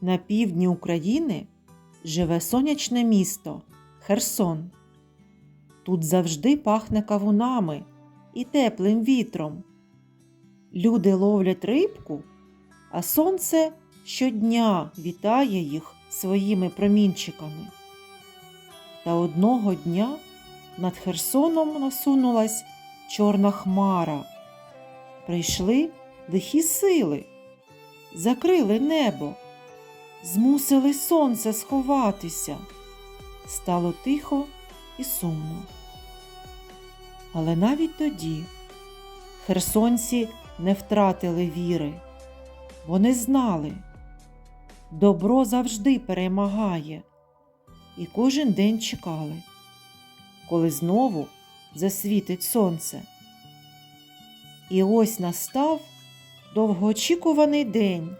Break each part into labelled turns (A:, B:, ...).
A: На півдні України живе сонячне місто Херсон. Тут завжди пахне кавунами і теплим вітром. Люди ловлять рибку, а сонце щодня вітає їх своїми промінчиками. Та одного дня над Херсоном насунулась чорна хмара. Прийшли лихі сили, закрили небо, змусили сонце сховатися. Стало тихо і сумно. Але навіть тоді херсонці не втратили віри. Вони знали, добро завжди перемагає, і кожен день чекали, коли знову засвітить сонце. І ось настав довгоочікуваний день.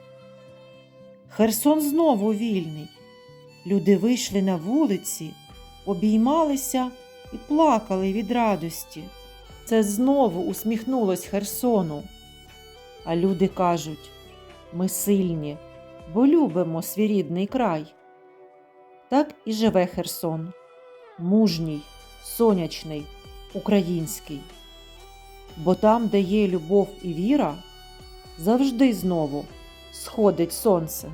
A: Херсон знову вільний. Люди вийшли на вулиці, обіймалися і плакали від радості. Це знову усміхнулось Херсону. А люди кажуть: ми сильні, бо любимо свій рідний край. Так і живе Херсон, мужній, сонячний, український. Бо там, де є любов і віра, завжди знову сходить сонце.